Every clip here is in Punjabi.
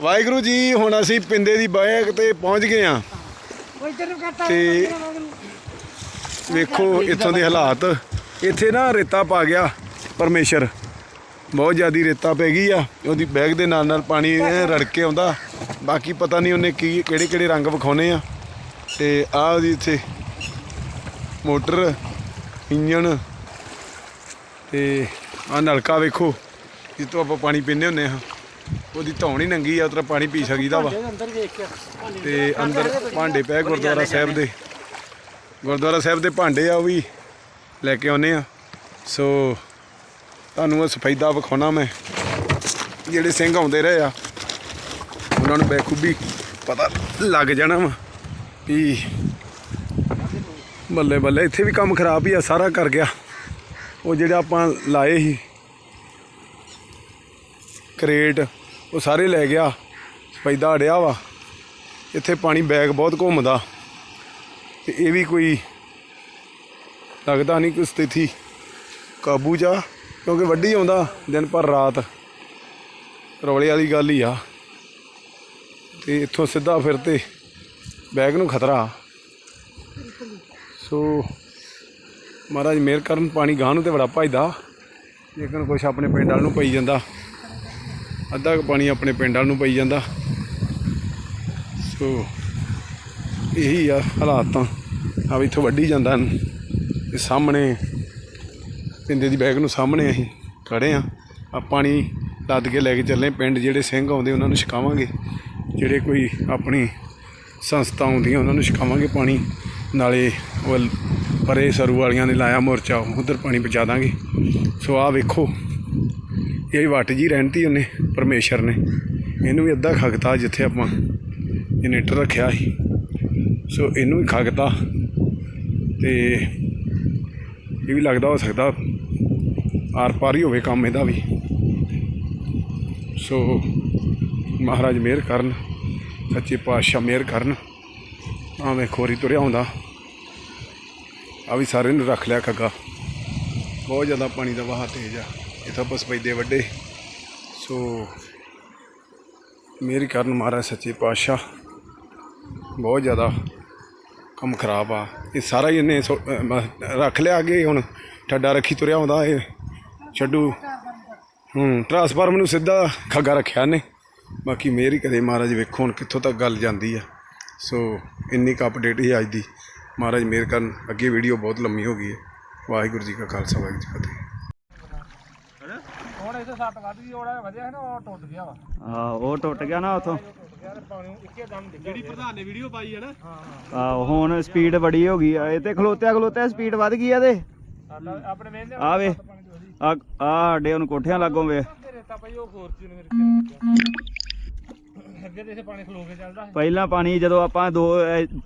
ਵਾਹਿਗੁਰੂ ਜੀ ਹੁਣ ਅਸੀਂ ਪਿੰਦੇ ਦੀ ਬਾਇਕ ਤੇ ਪਹੁੰਚ ਗਏ ਆ ਤੇ ਵੇਖੋ ਇੱਥੋਂ ਦੇ ਹਾਲਾਤ। ਇੱਥੇ ਨਾ ਰੇਤਾ ਪਾ ਗਿਆ ਪਰਮੇਸ਼ਰ। ਬਹੁਤ ਜ਼ਿਆਦੀ ਰੇਤਾ ਪੈ ਗਈ ਆ। ਉਹਦੀ ਬੈਗ ਦੇ ਨਾਲ ਨਾਲ ਪਾਣੀ ਰੜ ਕੇ ਆਉਂਦਾ। ਬਾਕੀ ਪਤਾ ਨਹੀਂ ਉਹਨੇ ਕੀ ਕਿਹੜੇ ਕਿਹੜੇ ਰੰਗ ਵਿਖਾਉਣੇ ਆ। ਤੇ ਆਹ ਉਹਦੀ ਇੱਥੇ ਮੋਟਰ ਇੰਜਣ ਤੇ ਆ ਨਲਕਾ ਵੇਖੋ। ਜਿਸ ਤੋਂ ਆਪਾਂ ਪਾਣੀ ਪੀਂਦੇ ਹੁੰਦੇ ਹਾਂ। ਉਹਦੀ ਧੌਣ ਹੀ ਨੰਗੀ ਆ ਉਤਰਾ ਪਾਣੀ ਪੀ ਸਕੀਦਾ ਵਾ। ਤੇ ਅੰਦਰ ਭਾਂਡੇ ਪਏ ਗੁਰਦੁਆਰਾ ਸਾਹਿਬ ਦੇ। ਗੁਰਦੁਆਰਾ ਸਾਹਿਬ ਦੇ ਭਾਂਡੇ ਆ ਉਹ ਵੀ ਲੈ ਕੇ ਆਉਨੇ ਆ। ਸੋ ਤੁਹਾਨੂੰ ਉਹ ਸਫੈਦਾ ਵਿਖਾਉਣਾ ਮੈਂ। ਜਿਹੜੇ ਸਿੰਘ ਆਉਂਦੇ ਰਹੇ ਆ ਉਹਨਾਂ ਨੂੰ ਬੇਖੂਬੀ ਪਤਾ ਲੱਗ ਜਾਣਾ ਵਾ ਵੀ ਬੱਲੇ ਬੱਲੇ ਇੱਥੇ ਵੀ ਕੰਮ ਖਰਾਬ ਹੀ ਆ ਸਾਰਾ ਕਰ ਗਿਆ। ਉਹ ਜਿਹੜਾ ਆਪਾਂ ਲਾਏ ਸੀ ਕਰੇਟ ਉਹ ਸਾਰੇ ਲੈ ਗਿਆ। ਸਫੈਦਾ ਅੜਿਆ ਵਾ। ਇੱਥੇ ਪਾਣੀ ਬੈਗ ਬਹੁਤ ਘੁੰਮਦਾ। ਤੇ ਇਹ ਵੀ ਕੋਈ ਲੱਗਦਾ ਨਹੀਂ ਕੋਈ ਸਥਿਤੀ। ਕਾਬੂ ਜਾ ਕਿਉਂਕਿ ਵੱਡੀ ਆਉਂਦਾ ਦਿਨ ਪਰ ਰਾਤ। ਰੌਲੇ ਵਾਲੀ ਗੱਲ ਹੀ ਆ। ਤੇ ਇੱਥੋਂ ਸਿੱਧਾ ਫਿਰ ਤੇ ਬੈਗ ਨੂੰ ਖਤਰਾ। ਸੋ ਮਹਾਰਾਜ ਮਿਹਰ ਕਰਨ, ਪਾਣੀ ਗਾਂ ਨੂੰ ਤੇ ਬੜਾ ਭਜਦਾ ਲੇਕਿਨ ਕੁਛ ਆਪਣੇ ਪਿੰਡ ਵਾਲ ਨੂੰ ਪਈ ਜਾਂਦਾ। ਅੱਧਾ ਕੁ ਪਾਣੀ ਆਪਣੇ ਪਿੰਡ ਵਾਲ ਨੂੰ ਪਈ ਜਾਂਦਾ। ਸੋ, ਇਹੀ ਆ ਹਾਲਾਤ। ਤਾਂ ਆ ਵੀ ਇੱਥੋਂ ਵੱਢੀ ਜਾਂਦਾ। ਇਹਨੂੰ। ਇਹ ਸਾਹਮਣੇ ਪਿੰਦੇ ਦੀ ਬੈਗ ਨੂੰ ਸਾਹਮਣੇ ਅਸੀਂ ਖੜੇ ਆ ਆ ਪਾਣੀ ਲੱਦ ਕੇ ਲੈ ਕੇ ਚੱਲੇ ਪਿੰਡ ਜਿਹੜੇ ਸਿੰਘ ਆਉਂਦੇ ਉਹਨਾਂ ਨੂੰ ਛਕਾਵਾਂਗੇ। ਜਿਹੜੇ ਕੋਈ ਆਪਣੀ ਸੰਸਥਾ ਆਉਂਦੀਆਂ ਉਹਨਾਂ ਨੂੰ ਛਕਾਵਾਂਗੇ ਪਾਣੀ। ਨਾਲੇ ਉਹ ਪਰੇ ਸਰੂ ਵਾਲੀਆਂ ਨੇ ਲਾਇਆ ਮੋਰਚਾ, ਉਧਰ ਪਾਣੀ ਪਹੁੰਚਾ ਦਾਂਗੇ। ਸੋ ਆ ਵੇਖੋ। ਇਹ ਵੱਟ ਜੀ ਰਹਿਣਤੀ ਉਹਨੇ, ਪਰਮੇਸ਼ਰ ਨੇ। ਇਹਨੂੰ ਵੀ ਅੱਧਾ ਖਗਤਾ ਜਿੱਥੇ ਆਪਾਂ ਜਨਰੇਟਰ ਰੱਖਿਆ ਸੀ। ਸੋ ਇਹਨੂੰ ਵੀ ਖਗਤਾ। ਤੇ ਇਹ ਵੀ ਲੱਗਦਾ ਹੋ ਸਕਦਾ ਆਰ ਪਾਰ ਹੀ ਹੋਵੇ ਕੰਮ ਇਹਦਾ ਵੀ। ਸੋ ਮਹਾਰਾਜ ਮਿਹਰ ਕਰਨ, ਸੱਚੇ ਪਾਤਸ਼ਾਹ ਮਿਹਰ ਕਰਨ। ਆਵੇਂ ਖੋਰੀ ਤੁਰਿਆ ਹੁੰਦਾ। ਆ ਵੀ ਸਾਰੇ ਨੂੰ ਰੱਖ ਲਿਆ ਖੱਗਾ। ਬਹੁਤ ਜ਼ਿਆਦਾ ਪਾਣੀ ਦਾ ਵਹਾਅ ਤੇਜ਼ ਆ। ਇਥੋਂ ਬਸ ਪੈਦੇ ਵੱਡੇ। ਸੋ ਮੇਰੀ ਕਰਨ ਮਹਾਰਾਜ ਸੱਚੇ ਪਾਤਸ਼ਾਹ, ਬਹੁਤ ਜ਼ਿਆਦਾ ਕੰਮ ਖਰਾਬ ਆ। ਇਹ ਸਾਰਾ ਹੀ ਇਹਨੇ ਸੋ- ਰੱਖ ਲਿਆ ਅੱਗੇ ਹੁਣ, ਠੱਡਾ ਰੱਖੀ ਤੁਰਿਆ ਆਉਂਦਾ ਇਹ। ਛੱਡੂ। ਹੂੰ ਟਰਾਂਸਫਾਰਮ ਨੂੰ ਸਿੱਧਾ ਖੱਗਾ ਰੱਖਿਆ ਨੇ ਬਾਕੀ ਮੇਰੀ ਕਦੇ ਮਹਾਰਾਜ ਵੇਖੋ ਹੁਣ ਕਿੱਥੋਂ ਤੱਕ ਗੱਲ ਜਾਂਦੀ ਆ। ਸੋ ਇੰਨੀ ਕੁ ਅਪਡੇਟ ਹੀ ਅੱਜ ਦੀ। ਮਹਾਰਾਜ ਮੇਰ ਕਰਨ ਅੱਗੇ ਵੀਡੀਓ ਬਹੁਤ ਲੰਮੀ ਹੋ ਗਈ ਹੈ। ਵਾਹਿਗੁਰੂ ਜੀ ਕਾ ਖਾਲਸਾ, ਵਾਹਿਗੁਰੂ ਜੀ ਕੀ ਫਤਿਹ। ਇੱਥੇ ਸੱਟ ਵੱਧ ਗਈ ਉਹਦਾ ਵਧਿਆ ਸੀ ਨਾ ਉਹ ਟੁੱਟ ਗਿਆ ਵਾ। ਆ ਉਹ ਟੁੱਟ ਗਿਆ ਨਾ ਉਥੋਂ। ਯਾਰ ਪਾਣੀ ਇੱਕੇ ਦਮ ਡਿੱਗਿਆ ਜਿਹੜੀ ਪ੍ਰਧਾਨ ਨੇ ਵੀਡੀਓ ਪਾਈ ਹੈ ਨਾ। ਆ ਹੁਣ ਸਪੀਡ ਬੜੀ ਹੋ ਗਈ ਆ ਇਹ ਤੇ ਖਲੋਤਿਆ ਖਲੋਤਿਆ ਸਪੀਡ ਵੱਧ ਗਈ ਆ ਤੇ। ਸਾਡਾ ਆਪਣੇ ਵੇਂਦੇ ਆ ਵੇ ਆ ਆ ਸਾਡੇ ਉਹਨੂੰ ਕੋਠਿਆਂ ਲੱਗੋਂ ਵੇ। ਰੇਤਾ ਪਈ ਉਹ ਖੋਰਚੀ ਨੂੰ ਫਿਰ ਕੇ ਅੱਗੇ। ਤੇ ਇਥੇ ਪਾਣੀ ਖਲੋ ਕੇ ਚੱਲਦਾ ਸੀ। ਪਹਿਲਾਂ ਪਾਣੀ ਜਦੋਂ ਆਪਾਂ 2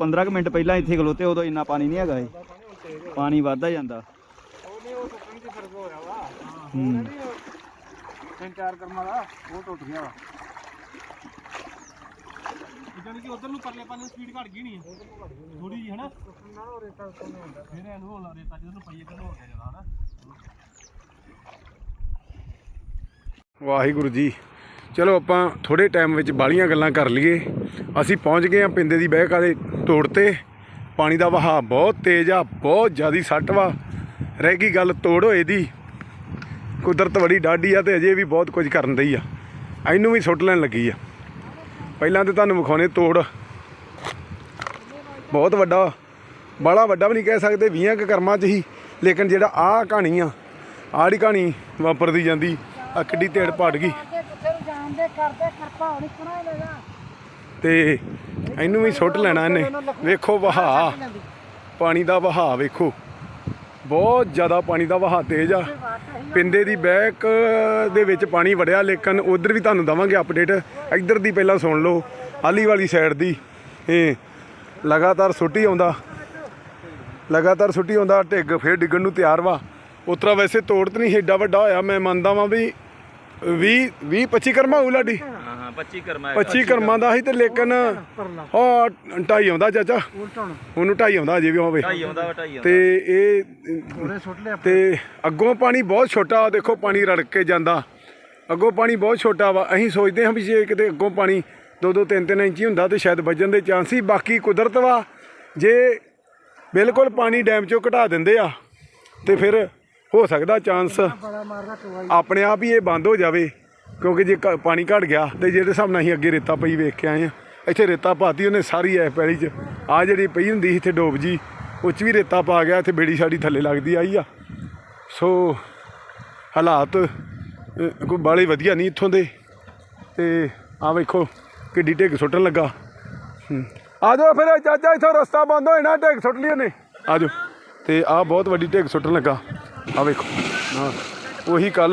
15 ਕੁ ਮਿੰਟ ਪਹਿਲਾਂ ਇੱਥੇ ਖਲੋਤੇ ਉਦੋਂ ਇੰਨਾ ਪਾਣੀ ਨਹੀਂ ਹੈਗਾ ਪਾਣੀ ਵੱਧਦਾ ਜਾਂਦਾ। ਉਹ ਨਹੀਂ ਉਹ ਟੁੱਟਣ ਦੀ ਫ਼ਰਕ ਹੋਇਆ ਵਾ। ਹੂੰ। ਤਿੰਨ ਚਾਰ ਕਰਮਾਂ ਦਾ ਉਹ ਟੁੱਟ ਗਿਆ ਵਾ। ਜਾਨੀ ਕਿ ਉਧਰ ਨੂੰ ਪਰਲੇ ਪਾਸੇ ਸਪੀਡ ਘਟ ਗਈ ਨਹੀਂ ਥੋੜੀ ਜੀ ਹਨਾ ਨਾ। ਉਹ ਰੇਤਾ ਉੱਤੋਂ ਨਹੀਂ ਹੁੰਦਾ। ਫਿਰ ਇਹਨੂੰ ਹੋਲਾ ਰੇਤਾ ਜਦੋਂ ਪਈਏ ਤੇ ਹੋ ਗਿਆ ਹਨਾ। ਵਾਹਿਗੁਰੂ ਜੀ। ਚਲੋ ਆਪਾਂ ਥੋੜੇ ਟਾਈਮ ਵਿੱਚ ਬਾਲੀਆਂ ਗੱਲਾਂ ਕਰ ਲਈਏ। ਅਸੀਂ ਪਹੁੰਚ ਗਏ ਆ ਪਿੰਦੇ ਦੀ ਬਹਿਕ ਵਾਲੇ ਤੋੜ ਤੇ। ਪਾਣੀ ਦਾ ਵਹਾਅ ਬਹੁਤ ਤੇਜ਼ ਆ ਬਹੁਤ ਜ਼ਿਆਦੀ ਸੱਟ ਵਾ। ਰਹਿ ਗਈ ਗੱਲ ਤੋੜ ਹੋਏ ਦੀ। ਕੁਦਰਤ ਬੜੀ ਡਾਢੀ ਆ ਤੇ ਅਜੇ ਵੀ ਬਹੁਤ ਕੁਝ ਕਰਨ ਦਈ ਆ। ਇਹਨੂੰ ਵੀ ਸੁੱਟ ਲੈਣ ਲੱਗੀ ਆ। ਪਹਿਲਾਂ ਤੇ ਤੁਹਾਨੂੰ ਵਿਖਾਉਣੇ ਤੋੜ। ਬਹੁਤ ਵੱਡਾ ਬੜਾ ਵੱਡਾ ਵੀ ਨਹੀਂ ਕਹਿ ਸਕਦੇ 20 ਕੁ ਕਰਮਾਂ 'ਚ ਹੀ। ਲੇਕਿਨ ਜਿਹੜਾ ਆਹ ਕਹਾਣੀ ਆ, ਆੜੀ ਕਹਾਣੀ ਵਾਪਰਦੀ ਜਾਂਦੀ ਆ ਕਿੱਡੀ ਢੇੜ ਪੜ ਗਈ। ਤੇ ਇਹਨੂੰ ਵੀ ਸੁੱਟ ਲੈਣਾ ਇਹਨੇ। ਵੇਖੋ ਵਹਾ ਪਾਣੀ ਦਾ ਵਹਾ ਵੇਖੋ। ਬਹੁਤ ਜ਼ਿਆਦਾ ਪਾਣੀ ਦਾ ਵਹਾਅ ਤੇਜ਼ ਆ। ਪਿੰਦੇ ਦੀ ਬੈਕ ਦੇ ਵਿੱਚ ਪਾਣੀ ਵੜਿਆ, ਲੇਕਿਨ ਉਧਰ ਵੀ ਤੁਹਾਨੂੰ ਦਵਾਂਗੇ ਅਪਡੇਟ ਇੱਧਰ ਦੀ ਪਹਿਲਾਂ ਸੁਣ ਲਓ, ਆਲੀ ਵਾਲੀ ਸਾਈਡ ਦੀ। ਇਹ ਲਗਾਤਾਰ ਸੁੱਟੀ ਆਉਂਦਾ। ਲਗਾਤਾਰ ਸੁੱਟੀ ਆਉਂਦਾ, ਢਿੱਗ ਫੇਰ ਡਿੱਗਣ ਨੂੰ ਤਿਆਰ ਵਾ। ਉਤਰਾ ਵੈਸੇ ਤੋੜ ਤੇ ਨਹੀਂ ਏਡਾ ਵੱਡਾ ਹੋਇਆ, ਮੈਂ ਮੰਨਦਾ ਵਾਂ ਵੀ 20 20 25 ਕਰਮਾ ਹੋਊ ਲਾਡੀ। 25 ਕਰਮਾ 25 ਕਰਮਾਂ ਦਾ ਸੀ ਤੇ ਲੇਕਿਨ ਉਹ ਢਾਈ ਆਉਂਦਾ ਚਾਚਾ। ਉਹਨੂੰ ਢਾਈ ਆਉਂਦਾ ਅਜੇ ਵੀ ਹੋਵੇ। ਢਾਈ ਆਉਂਦਾ ਢਾਈ ਤੇ ਇਹ ਤੇ ਅੱਗੋਂ ਪਾਣੀ ਬਹੁਤ ਛੋਟਾ ਦੇਖੋ ਪਾਣੀ ਰੜ ਕੇ ਜਾਂਦਾ। ਅੱਗੋਂ ਪਾਣੀ ਬਹੁਤ ਛੋਟਾ ਵਾ। ਅਸੀਂ ਸੋਚਦੇ ਹਾਂ ਵੀ ਜੇ ਕਿਤੇ ਅੱਗੋਂ ਪਾਣੀ 2-2 3-3 ਇੰਚੀ ਹੁੰਦਾ ਤੇ ਸ਼ਾਇਦ ਵੱਜਣ ਦੇ ਚਾਂਸ ਸੀ। ਬਾਕੀ ਕੁਦਰਤ ਵਾ ਜੇ ਬਿਲਕੁਲ ਪਾਣੀ ਡੈਮ ਚੋਂ ਘਟਾ ਦਿੰਦੇ ਆ ਤੇ ਫਿਰ ਹੋ ਸਕਦਾ ਚਾਂਸ ਆਪਣੇ ਆਪ ਹੀ ਇਹ ਬੰਦ ਹੋ ਜਾਵੇ। ਕਿਉਂਕਿ ਜੇ ਕ- ਪਾਣੀ ਘਟ ਗਿਆ ਤੇ ਜਿਹਦੇ ਹਿਸਾਬ ਨਾਲ ਅਸੀਂ ਅੱਗੇ ਰੇਤਾ ਪਈ ਵੇਖ ਕੇ ਆਏ ਆ ਇੱਥੇ ਰੇਤਾ ਪਾਤੀ ਉਹਨੇ ਸਾਰੀ ਐ ਪੈਲੀ 'ਚ। ਆ ਜਿਹੜੀ ਪਈ ਹੁੰਦੀ ਸੀ ਇੱਥੇ ਡੋਬ ਜੀ ਉਹ 'ਚ ਵੀ ਰੇਤਾ ਪਾ ਗਿਆ ਇੱਥੇ ਬੇੜੀ ਸਾਡੀ ਥੱਲੇ ਲੱਗਦੀ ਆਈ ਆ। ਸੋ ਹਾਲਾਤ ਅ, ਕੋਈ ਬਾਲੇ ਵਧੀਆ ਨਹੀਂ ਇੱਥੋਂ ਦੇ। ਤੇ ਆ ਵੇਖੋ ਕਿੱਡੀ ਢਿੱਗ ਸੁੱਟਣ ਲੱਗਾ। ਹੂੰ। ਆ ਜਾਓ ਫਿਰ ਚਾਚਾ ਇੱਥੋਂ ਰਸਤਾ ਬੰਦ ਹੋ ਜਾਣਾ ਢਿੱਗ ਸੁੱਟ ਲਈ ਉਹਨੇ। ਆ ਜਾਓ। ਤੇ ਆ ਬਹੁਤ ਵੱਡੀ ਢਿੱਗ ਸੁੱਟਣ ਲੱਗਾ। ਆ ਵੇਖੋ। ਹਾਂ ਉਹੀ ਕੱਲ